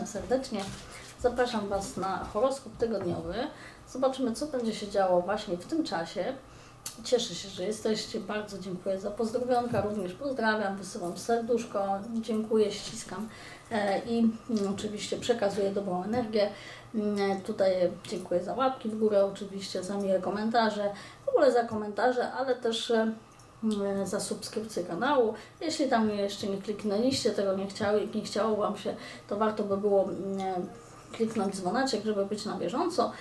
Witam serdecznie. Zapraszam Was na horoskop tygodniowy. Zobaczymy, co będzie się działo właśnie w tym czasie. Cieszę się, że jesteście. Bardzo dziękuję za pozdrowionka. Również pozdrawiam, wysyłam serduszko. Dziękuję, ściskam e, i mm, oczywiście przekazuję dobrą energię. Mm, Tutaj dziękuję za łapki w górę, oczywiście za miłe komentarze, w ogóle za komentarze, ale też e, za subskrypcję kanału. Jeśli tam jeszcze nie kliknęliście, tego nie, chciały, nie chciało Wam się, to warto by było mm, kliknąć dzwoneczek, żeby być na bieżąco.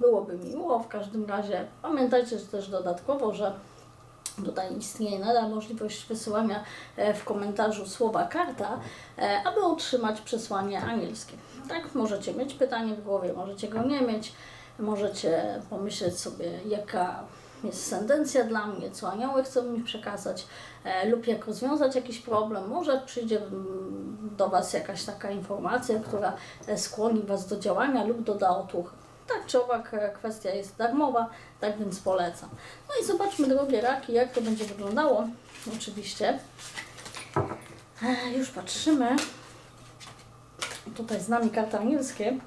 Byłoby miło. W każdym razie pamiętajcie też dodatkowo, że Tutaj istnieje nadal możliwość wysyłania e, w komentarzu słowa karta, e, aby otrzymać przesłanie anielskie. Tak, możecie mieć pytanie w głowie, możecie go nie mieć, możecie pomyśleć sobie, jaka jest sentencja dla mnie, co anioły chcą mi przekazać, e, lub jak rozwiązać jakiś problem. Może przyjdzie mm, do Was jakaś taka informacja, która e, skłoni Was do działania lub doda otuchy. Tak czy owak e, kwestia jest darmowa, tak więc polecam. No i zobaczmy, drogie raki, jak to będzie wyglądało. Oczywiście. Już patrzymy. Tutaj z nami karty anielskie.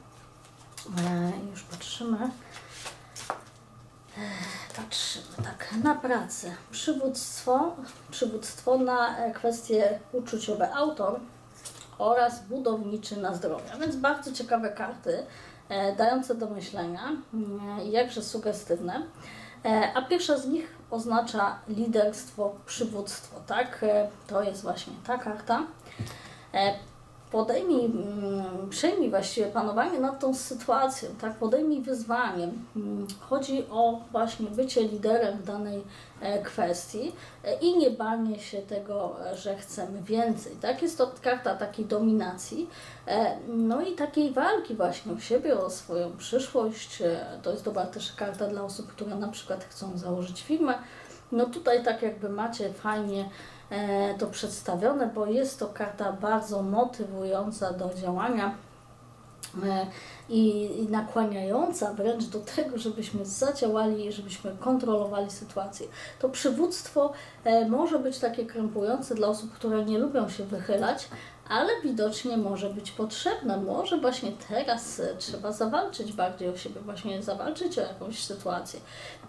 E, Już patrzymy. Patrzymy tak, na pracę, przywództwo, przywództwo na e, kwestie uczuciowe autor oraz budowniczy na zdrowie. A więc bardzo ciekawe karty, e, dające do myślenia, i jakże sugestywne. E, A pierwsza z nich oznacza liderstwo, przywództwo, tak? E, To jest właśnie ta karta. E, Podejmij, mm, przejmij właściwie panowanie nad tą sytuacją, tak? Podejmij wyzwanie. Mm, Chodzi o właśnie bycie liderem w danej e, kwestii e, i nie banie się tego, e, że chcemy więcej, tak? Jest to karta takiej dominacji, no i takiej walki właśnie o siebie, o swoją przyszłość. To jest dobra też karta dla osób, które na przykład chcą założyć firmę. No tutaj tak jakby macie fajnie to przedstawione, bo jest to karta bardzo motywująca do działania. e, i, i nakłaniająca wręcz do tego, żebyśmy zadziałali, żebyśmy kontrolowali sytuację. To przywództwo e, może być takie krępujące dla osób, które nie lubią się wychylać, ale widocznie może być potrzebne. Może właśnie teraz e, trzeba zawalczyć bardziej o siebie, właśnie zawalczyć o jakąś sytuację.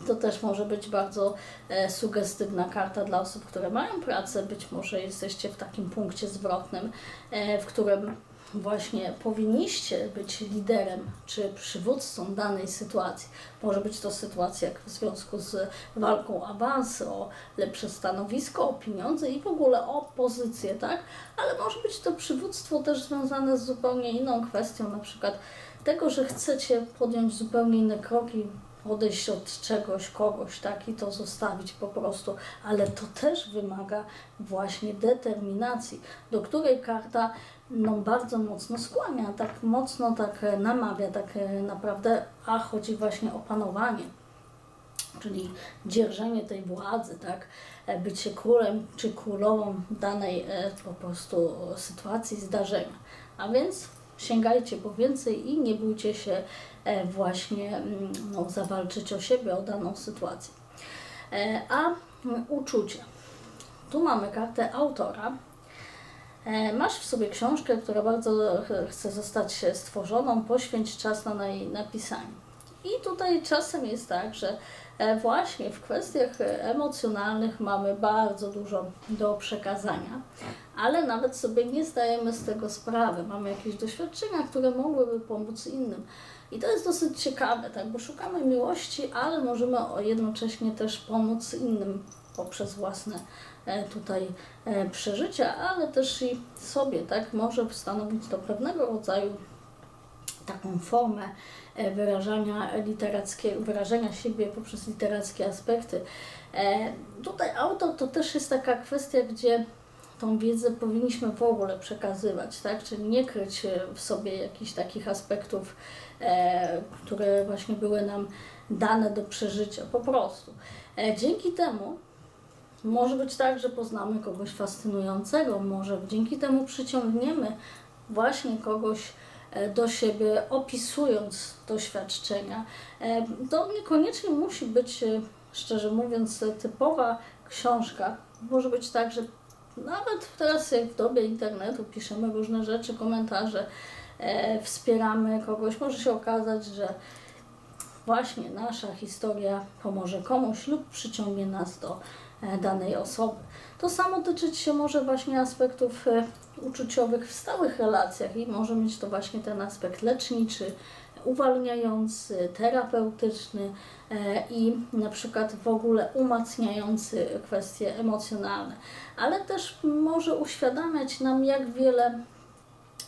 To też może być bardzo e, sugestywna karta dla osób, które mają pracę. Być może jesteście w takim punkcie zwrotnym, e, w którym właśnie powinniście być liderem czy przywódcą danej sytuacji. Może być to sytuacja jak w związku z walką o awansy, o lepsze stanowisko, o pieniądze i w ogóle o pozycję, tak? Ale może być to przywództwo też związane z zupełnie inną kwestią, na przykład tego, że chcecie podjąć zupełnie inne kroki, odejść od czegoś, kogoś, tak, i to zostawić po prostu, ale to też wymaga właśnie determinacji, do której karta no, bardzo mocno skłania, tak mocno tak e, namawia, tak e, naprawdę, a chodzi właśnie o panowanie czyli dzierżenie tej władzy, tak, e, bycie królem czy królową danej po prostu sytuacji, zdarzenia. A więc sięgajcie po więcej i nie bójcie się właśnie mm, no, zawalczyć o siebie, o daną sytuację. A mm, uczucie. Tu mamy kartę autora. E, Masz w sobie książkę, która bardzo ch- chce zostać stworzoną, poświęć czas na jej napisanie. I tutaj czasem jest tak, że e, właśnie w kwestiach emocjonalnych mamy bardzo dużo do przekazania, ale nawet sobie nie zdajemy z tego sprawy. Mamy jakieś doświadczenia, które mogłyby pomóc innym. I to jest dosyć ciekawe, tak? bo szukamy miłości, ale możemy jednocześnie też pomóc innym poprzez własne tutaj e, przeżycia, ale też i sobie, tak? Może stanowić to pewnego rodzaju taką formę e, wyrażania literackiego, wyrażenia siebie poprzez literackie aspekty. E, Tutaj autor to też jest taka kwestia, gdzie tą wiedzę powinniśmy w ogóle przekazywać, tak? Czyli nie kryć e, w sobie jakichś takich aspektów, e, które właśnie były nam dane do przeżycia, po prostu. E, Dzięki temu może być tak, że poznamy kogoś fascynującego, może dzięki temu przyciągniemy właśnie kogoś e, do siebie, opisując doświadczenia. E, To niekoniecznie musi być, e, szczerze mówiąc, typowa książka. Może być tak, że Nawet teraz jak w dobie internetu piszemy różne rzeczy, komentarze, wspieramy kogoś, może się okazać, że właśnie nasza historia pomoże komuś lub przyciągnie nas do danej osoby. To samo tyczyć się może właśnie aspektów e, uczuciowych w stałych relacjach i może mieć to właśnie ten aspekt leczniczy, uwalniający, terapeutyczny e, i na przykład w ogóle umacniający kwestie emocjonalne, ale też może uświadamiać nam, jak wiele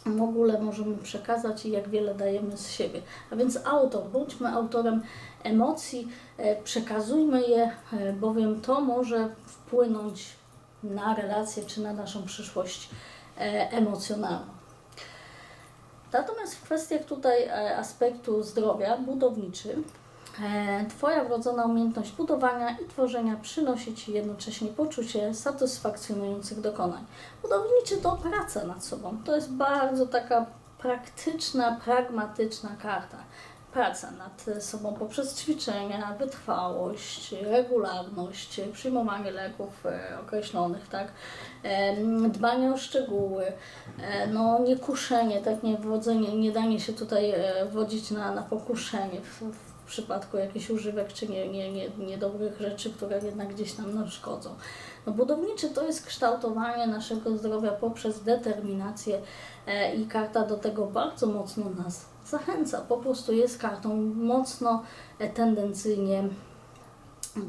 w ogóle możemy przekazać i jak wiele dajemy z siebie. A więc autor, bądźmy autorem emocji, e, przekazujmy je, e, bowiem to może wpłynąć na relacje czy na naszą przyszłość e, emocjonalną. Natomiast w kwestiach tutaj aspektu zdrowia budowniczy, Twoja wrodzona umiejętność budowania i tworzenia przynosi Ci jednocześnie poczucie satysfakcjonujących dokonań. Budowniczy to praca nad sobą. To jest bardzo taka praktyczna, pragmatyczna karta. Praca nad sobą poprzez ćwiczenia, wytrwałość, regularność, przyjmowanie leków e, określonych, tak? Em, dbanie o szczegóły, e, no nie kuszenie, tak nie wodzenie, nie danie się tutaj e, wodzić na, na pokuszenie w przypadku jakichś używek czy nie, nie, nie, niedobrych rzeczy, które jednak gdzieś nam nam szkodzą. No, budowniczy to jest kształtowanie naszego zdrowia poprzez determinację e, i karta do tego bardzo mocno nas zachęca. Po prostu jest kartą mocno e, tendencyjnie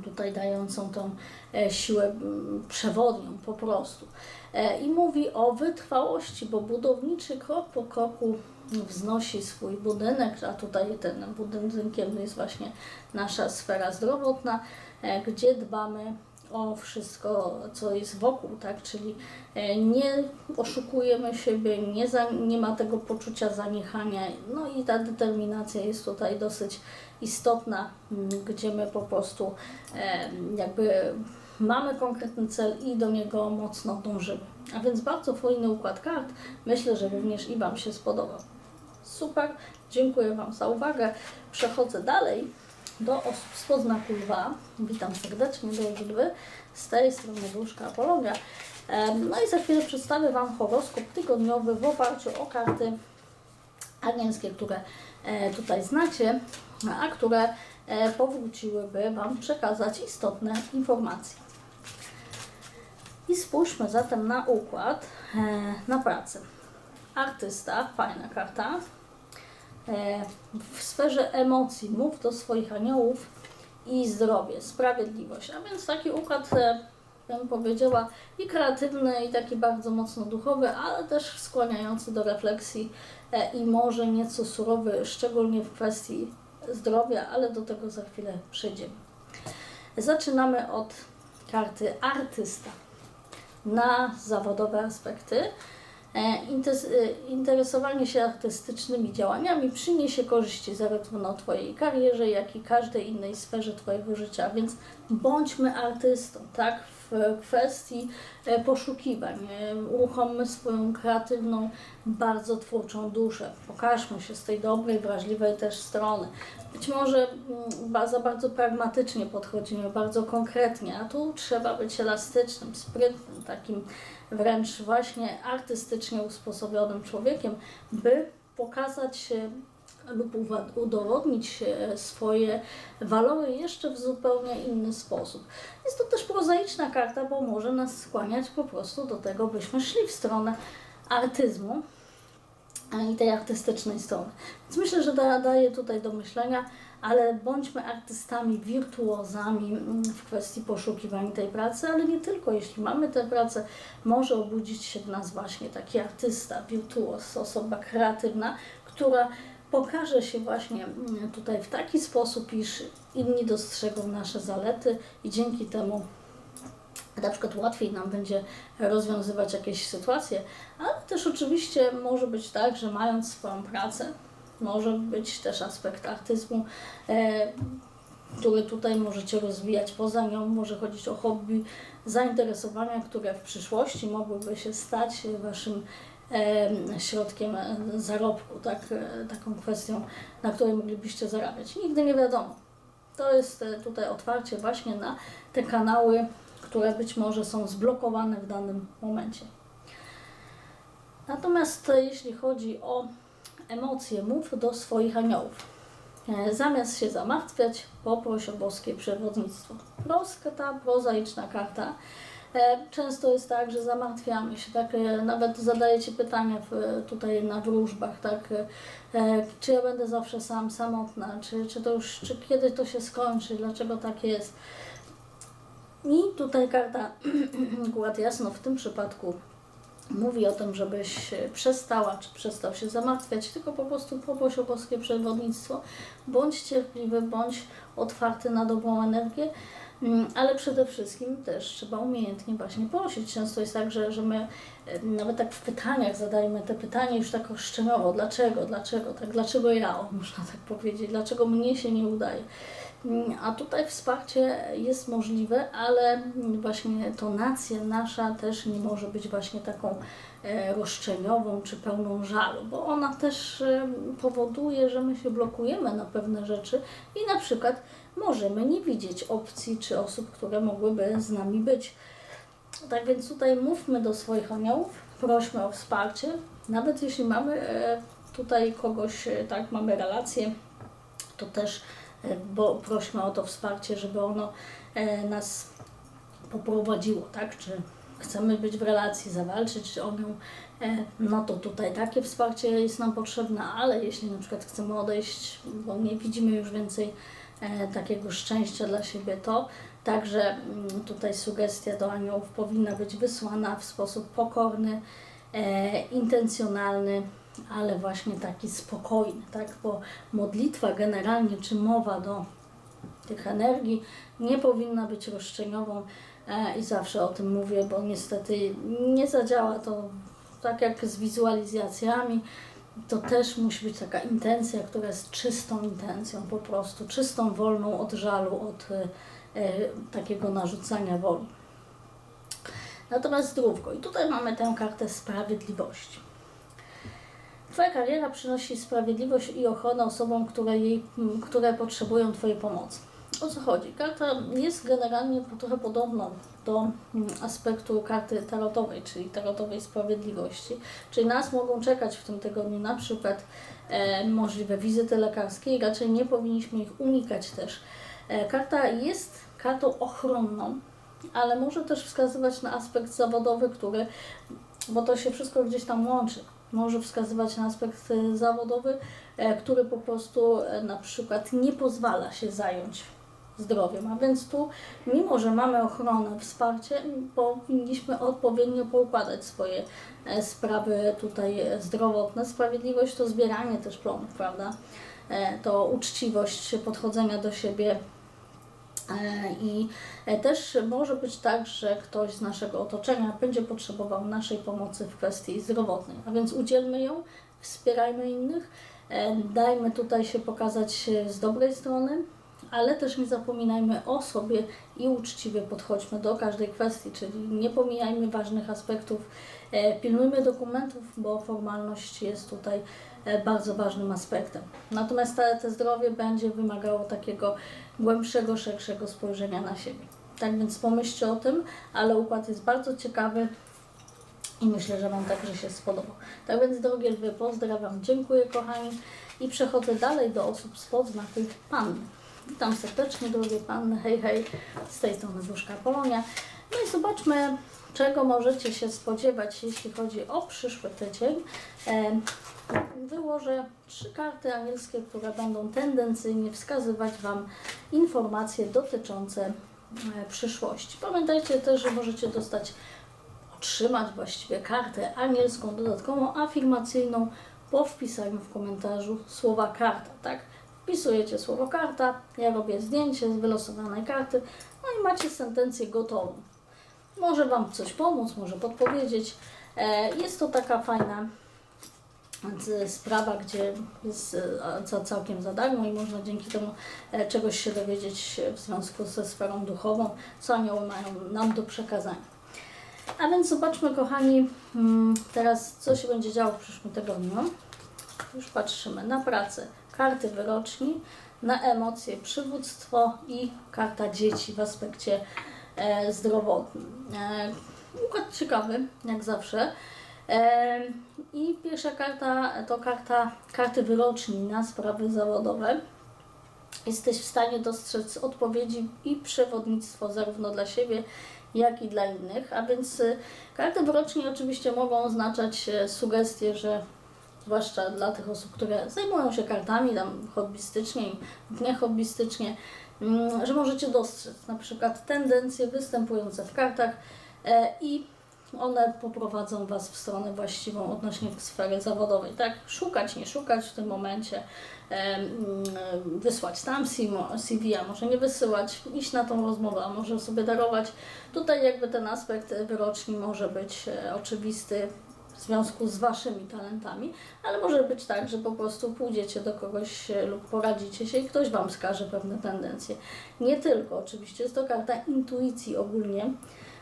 tutaj dającą tą e, siłę przewodnią po prostu. E, I mówi o wytrwałości, bo budowniczy krok po kroku wznosi swój budynek, a tutaj ten budynkiem jest właśnie nasza sfera zdrowotna, e, gdzie dbamy o wszystko, co jest wokół, tak? Czyli e, nie oszukujemy siebie, nie, za, nie ma tego poczucia zaniechania, no i ta determinacja jest tutaj dosyć istotna, gdzie my po prostu e, jakby mamy konkretny cel i do niego mocno dążymy. A więc bardzo fajny układ kart. Myślę, że również i Wam się spodobał. Super, dziękuję Wam za uwagę. Przechodzę dalej do osób z podznaku lwa. Witam serdecznie do Źródły. Z tej strony Duszka Apologia. No i za chwilę przedstawię Wam horoskop tygodniowy w oparciu o karty angielskie, które e, tutaj znacie, a które e, powróciłyby Wam przekazać istotne informacje. I spójrzmy zatem na układ, e, na pracę. Artysta, fajna karta. E, W sferze emocji mów do swoich aniołów i zdrowie, sprawiedliwość. A więc taki układ, e, bym powiedziała, i kreatywny, i taki bardzo mocno duchowy, ale też skłaniający do refleksji e, i może nieco surowy, szczególnie w kwestii zdrowia, ale do tego za chwilę przejdziemy. Zaczynamy od karty artysta na zawodowe aspekty. E, e, Interesowanie się artystycznymi działaniami przyniesie korzyści zarówno Twojej karierze, jak i każdej innej sferze Twojego życia, więc bądźmy artystą, tak? W kwestii e, poszukiwań. E, Uruchommy swoją kreatywną, bardzo twórczą duszę. Pokażmy się z tej dobrej, wrażliwej też strony. Być może mm, za bardzo pragmatycznie podchodzimy, bardzo konkretnie, a tu trzeba być elastycznym, sprytnym, takim wręcz właśnie artystycznie usposobionym człowiekiem, by pokazać się lub udowodnić e, swoje walory jeszcze w zupełnie inny sposób. Jest to też prozaiczna karta, bo może nas skłaniać po prostu do tego, byśmy szli w stronę artyzmu i tej artystycznej strony. Więc myślę, że da, daje tutaj do myślenia, ale bądźmy artystami, wirtuozami mm, w kwestii poszukiwań tej pracy, ale nie tylko. Jeśli mamy tę pracę, może obudzić się w nas właśnie taki artysta, wirtuoz, osoba kreatywna, która pokaże się właśnie mm, tutaj w taki sposób, iż inni dostrzegą nasze zalety i dzięki temu na przykład łatwiej nam będzie rozwiązywać jakieś sytuacje, ale też oczywiście może być tak, że mając swoją pracę, może być też aspekt artyzmu, e, który tutaj możecie rozwijać poza nią, może chodzić o hobby, zainteresowania, które w przyszłości mogłyby się stać Waszym środkiem zarobku, tak, e, taką kwestią, na której moglibyście zarabiać. Nigdy nie wiadomo. To jest e, tutaj otwarcie właśnie na te kanały, które być może są zblokowane w danym momencie. Natomiast e, jeśli chodzi o emocje, mów do swoich aniołów. Zamiast się zamartwiać, poproś o boskie przewodnictwo. Prosta, ta prozaiczna karta. E, Często jest tak, że zamartwiamy się, tak, e, nawet zadajecie pytania w, tutaj na wróżbach, tak, e, czy ja będę zawsze sam, samotna, czy, czy to już, czy kiedy to się skończy, dlaczego tak jest. I tutaj karta akurat jasno w tym przypadku mówi o tym, żebyś przestała, czy przestał się zamartwiać, tylko po prostu poproś o boskie przewodnictwo, bądź cierpliwy, bądź otwarty na dobrą energię, ale przede wszystkim też trzeba umiejętnie właśnie prosić. Często jest tak, że, że my e, nawet tak w pytaniach zadajemy te pytania już tak oszczędnowo, dlaczego, dlaczego, tak, dlaczego ja, o, można tak powiedzieć, dlaczego mnie się nie udaje. Mm, A tutaj wsparcie jest możliwe, ale właśnie tonacja nasza też nie może być właśnie taką roszczeniową czy pełną żalu, bo ona też e, powoduje, że my się blokujemy na pewne rzeczy i na przykład możemy nie widzieć opcji czy osób, które mogłyby z nami być. Tak więc tutaj mówmy do swoich aniołów, prośmy o wsparcie, nawet jeśli mamy e, tutaj kogoś, e, tak, mamy relację, to też e, bo prośmy o to wsparcie, żeby ono e, nas poprowadziło, tak? Czy chcemy być w relacji, zawalczyć o nią, e, no to tutaj takie wsparcie jest nam potrzebne, ale jeśli na przykład chcemy odejść, bo nie widzimy już więcej e, takiego szczęścia dla siebie, to także mm, tutaj sugestia do aniołów powinna być wysłana w sposób pokorny, e, intencjonalny, ale właśnie taki spokojny, tak? Bo modlitwa generalnie, czy mowa do tych energii nie powinna być roszczeniową i zawsze o tym mówię, bo niestety nie zadziała to tak jak z wizualizacjami. To też musi być taka intencja, która jest czystą intencją, po prostu czystą, wolną od żalu, od e, e, takiego narzucania woli. Natomiast zdrówko. I tutaj mamy tę kartę sprawiedliwości. Twoja kariera przynosi sprawiedliwość i ochronę osobom, które, jej, które potrzebują Twojej pomocy. O co chodzi? Karta jest generalnie trochę podobna do mm, aspektu karty tarotowej, czyli tarotowej sprawiedliwości. Czyli nas mogą czekać w tym tygodniu na przykład e, możliwe wizyty lekarskie i raczej nie powinniśmy ich unikać też. E, karta jest kartą ochronną, ale może też wskazywać na aspekt zawodowy, który, bo to się wszystko gdzieś tam łączy. Może wskazywać na aspekt e, zawodowy, e, który po prostu e, na przykład nie pozwala się zająć zdrowiem. A więc tu, mimo że mamy ochronę, wsparcie, powinniśmy odpowiednio poukładać swoje e, sprawy tutaj e, zdrowotne. Sprawiedliwość to zbieranie też plonów, prawda? E, To uczciwość podchodzenia do siebie I też może być tak, że ktoś z naszego otoczenia będzie potrzebował naszej pomocy w kwestii zdrowotnej, a więc udzielmy ją, wspierajmy innych, dajmy tutaj się pokazać z dobrej strony, ale też nie zapominajmy o sobie i uczciwie podchodźmy do każdej kwestii, czyli nie pomijajmy ważnych aspektów, e, pilnujmy dokumentów, bo formalność jest tutaj e, bardzo ważnym aspektem. Natomiast te, zdrowie będzie wymagało takiego głębszego, szerszego spojrzenia na siebie. Tak więc pomyślcie o tym, ale układ jest bardzo ciekawy i myślę, że Wam także się spodobał. Tak więc, drogie lwy, pozdrawiam, dziękuję kochani i przechodzę dalej do osób spod znaku Panny. Witam serdecznie, drogie Panny, hej, hej, z tej strony Wróżka Polonia. No i zobaczmy, czego możecie się spodziewać, jeśli chodzi o przyszły tydzień. E, Wyłożę trzy karty anielskie, które będą tendencyjnie wskazywać Wam informacje dotyczące e, przyszłości. Pamiętajcie też, że możecie dostać, otrzymać właściwie kartę anielską, dodatkową, afirmacyjną po wpisaniu w komentarzu słowa karta, tak? Wpisujecie słowo karta, ja robię zdjęcie z wylosowanej karty, no i macie sentencję gotową. Może Wam coś pomóc, może podpowiedzieć. E, Jest to taka fajna z- sprawa, gdzie jest e, całkiem za darmo i można dzięki temu e, czegoś się dowiedzieć w związku ze sferą duchową, co anioły mają nam do przekazania. A więc zobaczmy, kochani, mm, teraz co się będzie działo w przyszłym tygodniu. Już patrzymy na pracę, karty wyroczni, na emocje, przywództwo i karta dzieci w aspekcie e, zdrowotnym. E, układ ciekawy, jak zawsze. E, I pierwsza karta to karta karty wyroczni na sprawy zawodowe. Jesteś w stanie dostrzec odpowiedzi i przewodnictwo zarówno dla siebie, jak i dla innych. A więc y, karty wyroczni oczywiście mogą oznaczać e, sugestie, że zwłaszcza dla tych osób, które zajmują się kartami tam hobbystycznie lub niehobbystycznie, mm, że możecie dostrzec na przykład tendencje występujące w kartach e, i one poprowadzą Was w stronę właściwą odnośnie sfery zawodowej, tak? Szukać, nie szukać w tym momencie, em, mm, wysłać tam CV, a może nie wysyłać, iść na tą rozmowę, a może sobie darować. Tutaj jakby ten aspekt wyroczni może być e, oczywisty w związku z Waszymi talentami, ale może być tak, że po prostu pójdziecie do kogoś e, lub poradzicie się i ktoś Wam wskaże pewne tendencje. Nie tylko, oczywiście jest to karta intuicji ogólnie,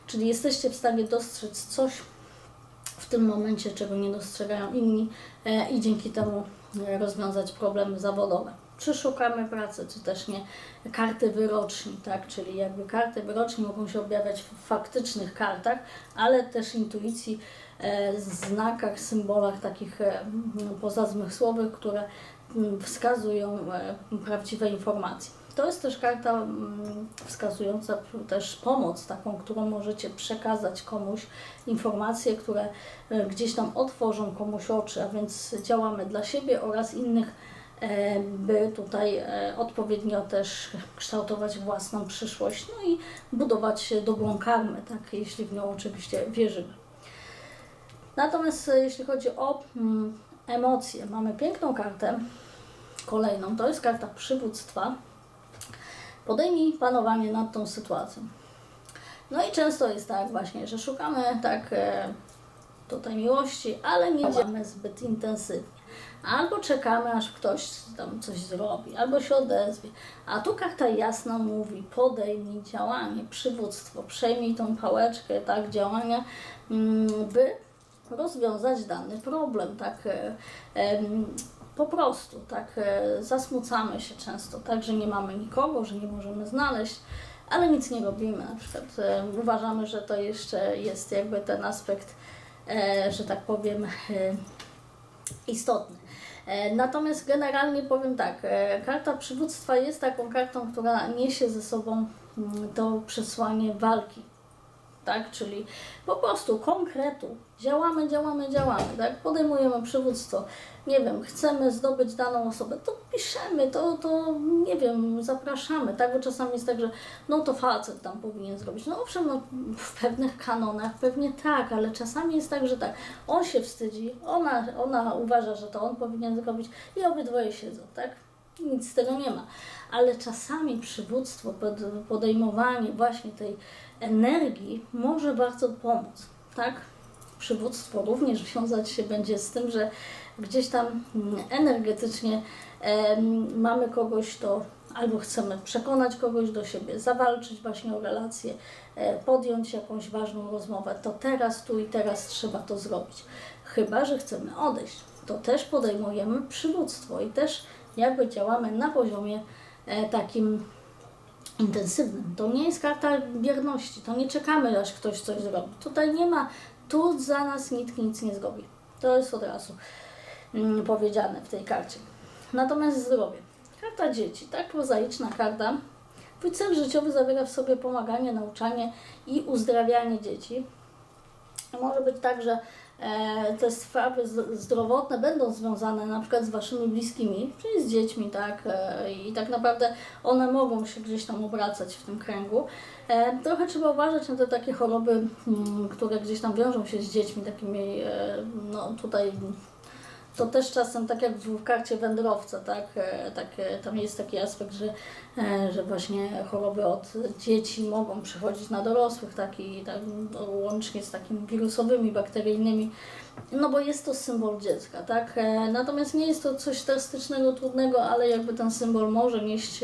czyli jesteście w stanie dostrzec coś w tym momencie, czego nie dostrzegają inni e, i dzięki temu e, rozwiązać problemy zawodowe. Czy szukamy pracy, czy też nie. Karty wyroczni, tak? Czyli jakby karty wyroczni mogą się objawiać w faktycznych kartach, ale też intuicji, znakach, symbolach takich e, pozazmysłowych, które wskazują e, prawdziwe informacje. To jest też karta wskazująca też pomoc, taką, którą możecie przekazać komuś, informacje, które e, gdzieś tam otworzą komuś oczy, a więc działamy dla siebie oraz innych, e, by tutaj e, odpowiednio też kształtować własną przyszłość, no i budować dobrą karmę, tak, jeśli w nią oczywiście wierzymy. Natomiast e, jeśli chodzi o mm, emocje, mamy piękną kartę, kolejną, to jest karta przywództwa. Podejmij panowanie nad tą sytuacją. No i często jest tak właśnie, że szukamy tak e, tutaj miłości, ale nie działamy zbyt intensywnie. Albo czekamy, aż ktoś tam coś zrobi, albo się odezwie. A tu karta jasna mówi, podejmij działanie, przywództwo, przejmij tą pałeczkę, tak, działania, mm, by rozwiązać dany problem, tak, e, po prostu, tak, e, zasmucamy się często, tak, że nie mamy nikogo, że nie możemy znaleźć, ale nic nie robimy, na przykład e, uważamy, że to jeszcze jest jakby ten aspekt, że tak powiem, istotny. Natomiast generalnie powiem tak, karta przywództwa jest taką kartą, która niesie ze sobą mm, to przesłanie walki, tak? Czyli po prostu konkretu. Działamy, działamy, działamy, tak? Podejmujemy przywództwo. Nie wiem, chcemy zdobyć daną osobę, to piszemy, to, to nie wiem, zapraszamy, tak? Bo czasami jest tak, że no to facet tam powinien zrobić. No owszem, no, w pewnych kanonach pewnie tak, ale czasami jest tak, że tak, on się wstydzi, ona, ona uważa, że to on powinien zrobić i obydwoje siedzą, tak? Nic z tego nie ma. Ale czasami przywództwo, pod- podejmowanie właśnie tej energii może bardzo pomóc, tak? Przywództwo również wiązać się będzie z tym, że gdzieś tam mm, energetycznie em, mamy kogoś, to albo chcemy przekonać kogoś do siebie, zawalczyć właśnie o relacje, e, podjąć jakąś ważną rozmowę, to teraz, tu i teraz trzeba to zrobić. Chyba, że chcemy odejść, to też podejmujemy przywództwo i też jakby działamy na poziomie e, takim intensywnym. To nie jest karta bierności, to nie czekamy, aż ktoś coś zrobi. Tutaj nie ma, tu za nas nikt nic nie zrobi. To jest od razu mm, powiedziane w tej karcie. Natomiast zdrowie. Karta dzieci, tak prozaiczna karta. Twój cel życiowy zawiera w sobie pomaganie, nauczanie i uzdrawianie dzieci. Może być tak, że te sprawy zdrowotne będą związane na przykład z Waszymi bliskimi, czyli z dziećmi, tak? E, I tak naprawdę one mogą się gdzieś tam obracać w tym kręgu. E, trochę trzeba uważać na te takie choroby, mm, które gdzieś tam wiążą się z dziećmi, takimi, e, no tutaj to też czasem tak jak w karcie wędrowca, tak, e, tak e, tam jest taki aspekt, że, e, że właśnie choroby od dzieci mogą przechodzić na dorosłych, tak, i tak, no, łącznie z takimi wirusowymi, bakteryjnymi, no bo jest to symbol dziecka, tak, natomiast nie jest to coś drastycznego, trudnego, ale jakby ten symbol może nieść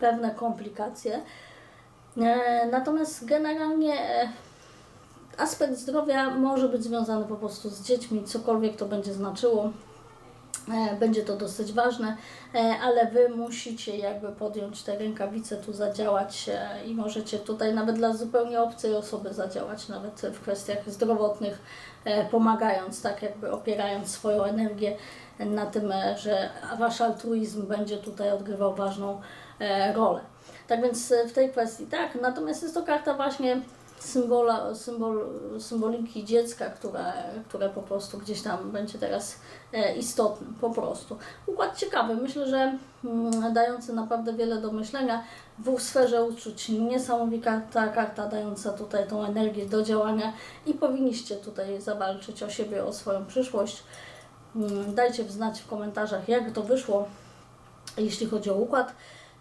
pewne komplikacje. Natomiast generalnie aspekt zdrowia może być związany po prostu z dziećmi, cokolwiek to będzie znaczyło. E, Będzie to dosyć ważne, e, ale Wy musicie jakby podjąć te rękawice, tu zadziałać e, i możecie tutaj nawet dla zupełnie obcej osoby zadziałać, nawet w kwestiach zdrowotnych, pomagając, tak jakby opierając swoją energię na tym, że Wasz altruizm będzie tutaj odgrywał ważną rolę. Tak więc w tej kwestii tak, natomiast jest to karta właśnie symbola, symbol, symboliki dziecka, które, które po prostu gdzieś tam będzie teraz e, istotny, po prostu. Układ ciekawy, myślę, że mm, dający naprawdę wiele do myślenia. W sferze uczuć niesamowita ta karta dająca tutaj tą energię do działania i powinniście tutaj zawalczyć o siebie, o swoją przyszłość. Mm, Dajcie znać w komentarzach, jak to wyszło, jeśli chodzi o układ.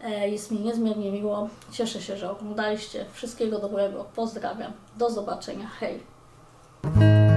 E, Jest mi niezmiernie miło. Cieszę się, że oglądaliście. Wszystkiego dobrego. Pozdrawiam. Do zobaczenia. Hej.